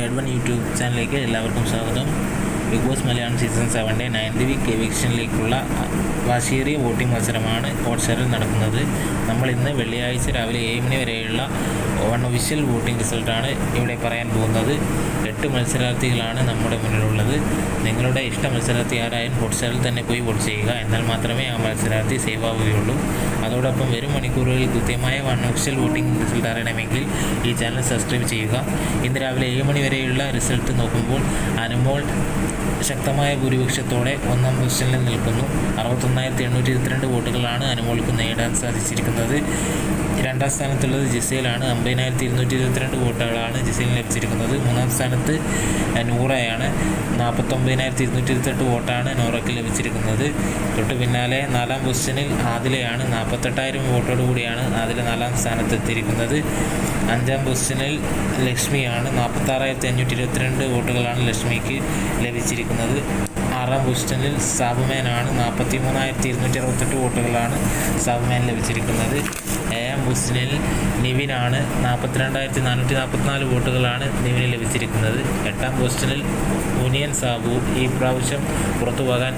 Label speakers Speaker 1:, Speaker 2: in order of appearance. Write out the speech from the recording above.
Speaker 1: Ed one YouTube ചാനലിലേക്ക് എല്ലാവർക്കും സ്വാഗതം. ബിഗ് ബോസ് മലയാളം സീസൺ സെവന്റെ നയൻത് വീക്ക് എവിക്ഷനിലേക്കുള്ള വാശിയേറിയ വോട്ടിംഗ് മത്സരമാണ് ഹോട്ട്സ്റ്റാറിൽ നടക്കുന്നത്. നമ്മൾ ഇന്ന് വെള്ളിയാഴ്ച രാവിലെ ഏഴ് മണി വരെയുള്ള വൺ ഒഫീഷ്യൽ വോട്ടിംഗ് റിസൾട്ടാണ് ഇവിടെ പറയാൻ പോകുന്നത്. എട്ട് മത്സരാർത്ഥികളാണ് നമ്മുടെ മുന്നിലുള്ളത്. നിങ്ങളുടെ ഇഷ്ട മത്സരാർത്ഥി ആരായാലും ഹോട്ട്സ്റ്റാറിൽ തന്നെ പോയി വോട്ട് ചെയ്യുക. എന്നാൽ മാത്രമേ ആ മത്സരാർത്ഥി സേവ് ആവുകയുള്ളൂ. അതോടൊപ്പം വരും മണിക്കൂറുകളിൽ കൃത്യമായ വൺ ഒഫീഷ്യൽ വോട്ടിംഗ് റിസൾട്ട് അറിയണമെങ്കിൽ ഈ ചാനൽ സബ്സ്ക്രൈബ് ചെയ്യുക. ഇന്ന് രാവിലെ ഏഴ് മണി വരെയുള്ള റിസൾട്ട് നോക്കുമ്പോൾ അനുമോൾ ശക്തമായ ഭൂരിപക്ഷത്തോടെ ഒന്നാം പൊസിഷനിൽ നിൽക്കുന്നു. അറുപത്തൊന്നായിരത്തി എണ്ണൂറ്റി ഇരുപത്തിരണ്ട് വോട്ടുകളാണ് അനുമോൾക്ക് നേടാൻ സാധിച്ചിരിക്കുന്നത്. രണ്ടാം സ്ഥാനത്തുള്ളത് ജിസയിലാണ് അമ്പതിനായിരത്തി ഇരുന്നൂറ്റി ഇരുപത്തിരണ്ട് വോട്ടുകളാണ് ജിസയിലിന് ലഭിച്ചിരിക്കുന്നത്. മൂന്നാം സ്ഥാനത്ത് നൂറയാണ്. നാൽപ്പത്തൊമ്പതിനായിരത്തി ഇരുന്നൂറ്റി ഇരുപത്തെട്ട് വോട്ടാണ് നൂറയ്ക്ക് ലഭിച്ചിരിക്കുന്നത്. തൊട്ട് പിന്നാലെ നാലാം പൊസിഷനിൽ ആദിലയാണ്. നാൽപ്പത്തെട്ടായിരം വോട്ടോടു കൂടിയാണ് ആദില നാലാം സ്ഥാനത്ത് എത്തിയിരിക്കുന്നത് അഞ്ചാം പൊസിഷനിൽ ലക്ഷ്മിയാണ്. നാൽപ്പത്താറായിരത്തി അഞ്ഞൂറ്റി ഇരുപത്തിരണ്ട് വോട്ടുകളാണ് ലക്ഷ്മിക്ക് ലഭിച്ചിരിക്കുന്നത്. ആറാം പൊസിഷനിൽ സാബുമേനാണ്. നാൽപ്പത്തി മൂന്നായിരത്തി ഇരുന്നൂറ്റി അറുപത്തെട്ട് വോട്ടുകളാണ് സാബുമേൻ ലഭിച്ചിരിക്കുന്നത്. ഏഴാം പൊസിഷനിൽ നിവിനാണ്. നാൽപ്പത്തിരണ്ടായിരത്തി നാനൂറ്റി നാൽപ്പത്തിനാല് വോട്ടുകളാണ് നിവിന് ലഭിച്ചിരിക്കുന്നത്. എട്ടാം പൊസിഷനിൽ മുനിയൻ സാബു ഈ പ്രാവശ്യം പുറത്തു പോകാൻ